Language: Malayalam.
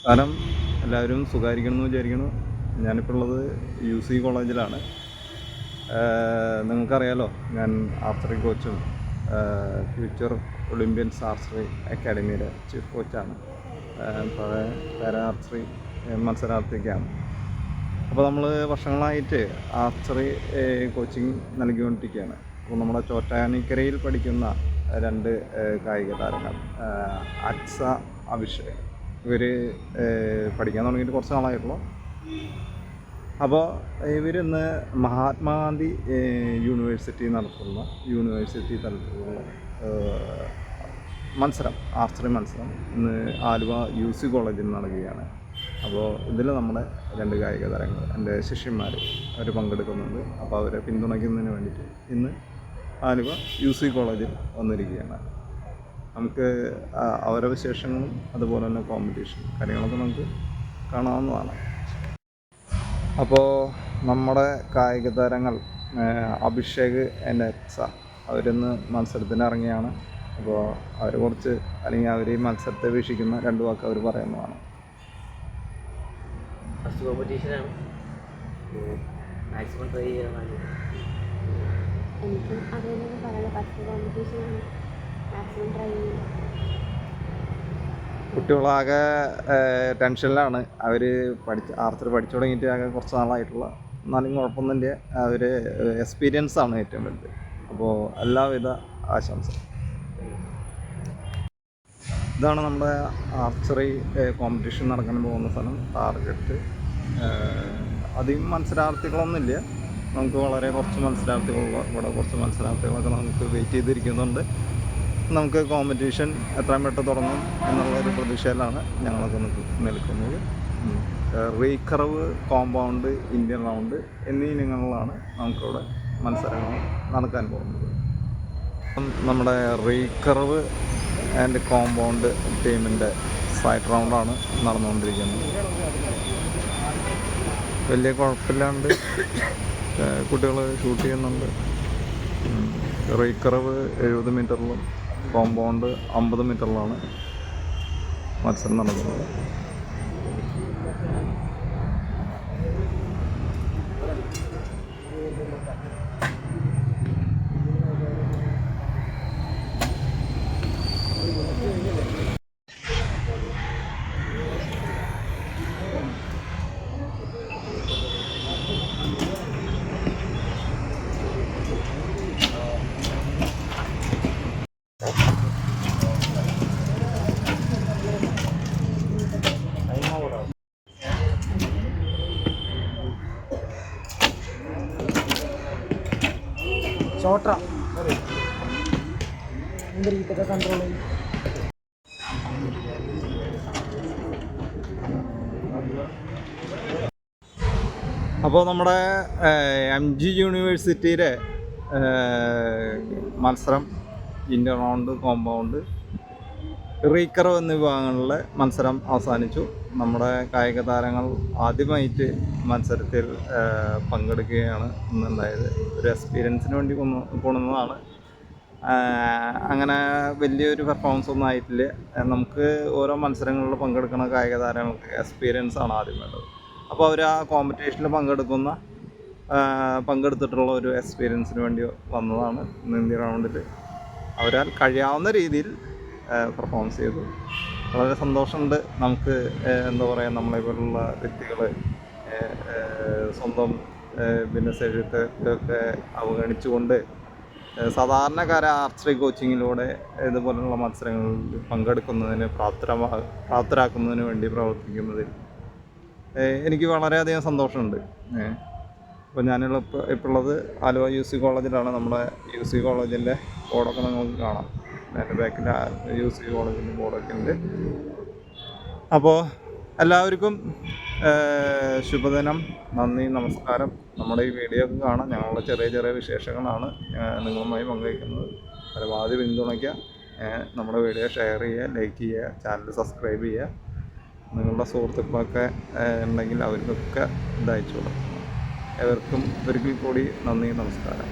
നമസ്കാരം. എല്ലാവരും സുഖമായിരിക്കണമെന്ന് വിചാരിക്കുന്നു. ഞാനിപ്പോൾ ഉള്ളത് യു സി കോളേജിലാണ്. നിങ്ങൾക്കറിയാലോ ഞാൻ ആർച്ചറി കോച്ചും ഫ്യൂച്ചർ ഒളിമ്പ്യൻസ് ആർച്ചറി അക്കാഡമിയുടെ ചീഫ് കോച്ചാണ് പഴയ പാരാ ആർച്ചറി മത്സരാർത്ഥിക്കാണ് അപ്പോൾ നമ്മൾ വർഷങ്ങളായിട്ട് ആർച്ചറി കോച്ചിങ് നൽകിക്കൊണ്ടിരിക്കുകയാണ്. അപ്പോൾ നമ്മുടെ ചോറ്റാനിക്കരയിൽ പഠിക്കുന്ന രണ്ട് കായിക താരങ്ങൾ അക്സ അഭിഷേക്. ഇവർ പഠിക്കാൻ തുടങ്ങിയിട്ട് കുറച്ച് നാളായിട്ടുള്ളൂ. അപ്പോൾ ഇവരിന്ന് മഹാത്മാഗാന്ധി യൂണിവേഴ്സിറ്റി നടത്തുന്ന യൂണിവേഴ്സിറ്റി തലത്തിലുള്ള മത്സരം ആർച്ചറി മത്സരം ഇന്ന് ആലുവ യു സി കോളേജിൽ നടക്കുകയാണ്. അപ്പോൾ ഇതിൽ നമ്മുടെ രണ്ട് കായിക താരങ്ങൾ എന്റെ ശിഷ്യന്മാർ അവർ പങ്കെടുക്കുന്നുണ്ട്. അപ്പോൾ അവരെ പിന്തുണയ്ക്കുന്നതിന് വേണ്ടിയിട്ട് ഇന്ന് ആലുവ യു സി കോളേജിൽ വന്നിരിക്കുകയാണ്. നമുക്ക് അവരെ അവരുടെ വിശേഷങ്ങളും അതുപോലെ തന്നെ കോമ്പറ്റീഷൻ കാര്യങ്ങളൊക്കെ നമുക്ക് കാണാവുന്നതാണ്. അപ്പോൾ നമ്മുടെ കായിക താരങ്ങൾ അഭിഷേക് എന്റെ എക്സ അവരിന്ന് മത്സരത്തിന് ഇറങ്ങിയാണ്. അപ്പോൾ അവർ കുറച്ച് അല്ലെങ്കിൽ അവർ ഈ മത്സരത്തെ വീക്ഷിക്കുന്ന രണ്ട് വാക്ക് അവർ പറയുന്നതാണ്. ഫസ്റ്റ് കോമ്പറ്റീഷനാണ് മാക്സിമം ട്രൈ ചെയ്യാൻ എനിക്ക് അത് തന്നെയാണ് പറയുന്നത് ഫസ്റ്റ് കോമ്പറ്റീഷനാണ് കുട്ടികളാകെ ടെൻഷനിലാണ്. അവർ പഠിച്ച് ആർത്തർ പഠിച്ചു തുടങ്ങിയിട്ട് ആകെ കുറച്ച് നാളായിട്ടുള്ള. എന്നാലും കുഴപ്പമൊന്നുമില്ല അവർ എക്സ്പീരിയൻസ് ആണ് ഏറ്റവും വലുത്. അപ്പോൾ എല്ലാവിധ ആശംസ. ഇതാണ് നമ്മുടെ ആർച്ചറി കോമ്പറ്റീഷൻ നടക്കാൻ പോകുന്ന സ്ഥലം ടാർഗറ്റ് അധികം മത്സരാർത്ഥികളൊന്നുമില്ല നമുക്ക് വളരെ കുറച്ച് മത്സരാർത്ഥികളുള്ള ഇവിടെ കുറച്ച് മത്സരാർത്ഥികളൊക്കെ നമുക്ക് വെയിറ്റ് ചെയ്തിരിക്കുന്നുണ്ട്. നമുക്ക് കോമ്പറ്റീഷൻ എത്രയും പെട്ടെന്ന് തുടങ്ങും എന്നുള്ള ഒരു പ്രതീക്ഷയിലാണ് ഞങ്ങളൊക്കെ നിൽക്ക് നിൽക്കുന്നത്. റീകർവ് കോമ്പൗണ്ട് ഇന്ത്യൻ റൗണ്ട് എന്നീ ഇനങ്ങളിലാണ് നമുക്കിവിടെ മത്സരങ്ങൾ നടക്കാൻ പോകുന്നത്. നമ്മുടെ റീകർവ് ആൻഡ് കോമ്പൗണ്ട് ടീമിന്റെ സൈഡ് റൗണ്ടാണ് നടന്നുകൊണ്ടിരിക്കുന്നത്. വലിയ കുഴപ്പമില്ലാണ്ട് കുട്ടികൾ ഷൂട്ട് ചെയ്യുന്നുണ്ട്. റീകർവ് എഴുപത് മീറ്ററിലും കോമ്പൗണ്ട് അമ്പത് മീറ്ററിലാണ് മത്സരം നടക്കുന്നത് ഷോർട്ടാ എന്ത് രീതിക്കൊക്കെ കൺട്രോൾ അപ്പോൾ നമ്മുടെ എം ജി യൂണിവേഴ്സിറ്റിയിലെ മത്സരം ഇന്റർ റൗണ്ട് കോമ്പൗണ്ട് റീക്കറവ് എന്നീ വിഭാഗങ്ങളിലെ മത്സരം അവസാനിച്ചു. നമ്മുടെ കായിക താരങ്ങൾ ആദ്യമായിട്ട് മത്സരത്തിൽ പങ്കെടുക്കുകയാണ്. ഇന്നുണ്ടായത് ഒരു എക്സ്പീരിയൻസിന് വേണ്ടി കൊണ്ടുവന്നതാണ്. അങ്ങനെ വലിയൊരു പെർഫോമൻസ് ഒന്നും ആയിട്ടില്ല. നമുക്ക് ഓരോ മത്സരങ്ങളിൽ പങ്കെടുക്കുന്ന കായിക താരങ്ങൾക്ക് എക്സ്പീരിയൻസ് ആണ് ആദ്യം വേണ്ടത്. അപ്പോൾ അവർ ആ കോമ്പറ്റീഷനിൽ പങ്കെടുക്കുന്ന പങ്കെടുത്തിട്ടുള്ള ഒരു എക്സ്പീരിയൻസിന് വേണ്ടി വന്നതാണ് ഇന്ത്യ റൗണ്ടിൽ അവരാൽ കഴിയാവുന്ന രീതിയിൽ പെർഫോമൻസ് ചെയ്തു. വളരെ സന്തോഷമുണ്ട്. നമുക്ക് എന്താ പറയുക നമ്മളെ പോലുള്ള വ്യക്തികൾ സ്വന്തം ബിസിനസ് എഴുത്തൊക്കെ അവഗണിച്ചുകൊണ്ട് സാധാരണക്കാര ആർച്ചറി കോച്ചിങ്ങിലൂടെ ഇതുപോലുള്ള മത്സരങ്ങളിൽ പങ്കെടുക്കുന്നതിന് പ്രാപ്തരമാ പ്രാപ്തരാക്കുന്നതിന് വേണ്ടി പ്രവർത്തിക്കുന്നതിൽ എനിക്ക് വളരെയധികം സന്തോഷമുണ്ട്. അപ്പോൾ ഞാനുള്ള ഇപ്പോൾ ഇപ്പോൾ ഉള്ളത് ആലുവ യു സി കോളേജിലാണ്. നമ്മുടെ യു സി കോളേജിന്റെ നിങ്ങൾക്ക് കാണാം. എന്റെ ബാക്കിൽ യൂസ് സി കോളേജിന്റെ ബോർഡൊക്കെ ഉണ്ട് അപ്പോൾ എല്ലാവർക്കും ശുഭദിനം നന്ദി നമസ്കാരം. നമ്മുടെ ഈ വീഡിയോ ഒക്കെ കാണാം ഞങ്ങളുടെ ചെറിയ ചെറിയ വിശേഷങ്ങളാണ് നിങ്ങളുമായി പങ്കുവയ്ക്കുന്നത്. പരമാവധി പിന്തുണയ്ക്കുക. നമ്മുടെ വീഡിയോ ഷെയർ ചെയ്യുക ലൈക്ക് ചെയ്യുക ചാനൽ സബ്സ്ക്രൈബ് ചെയ്യുക. നിങ്ങളുടെ സുഹൃത്തുക്കളൊക്കെ ഉണ്ടെങ്കിൽ അവർക്കൊക്കെ ഇത് അയച്ചു എവർക്കും ഒരിക്കൽ കൂടി നന്ദി നമസ്കാരം.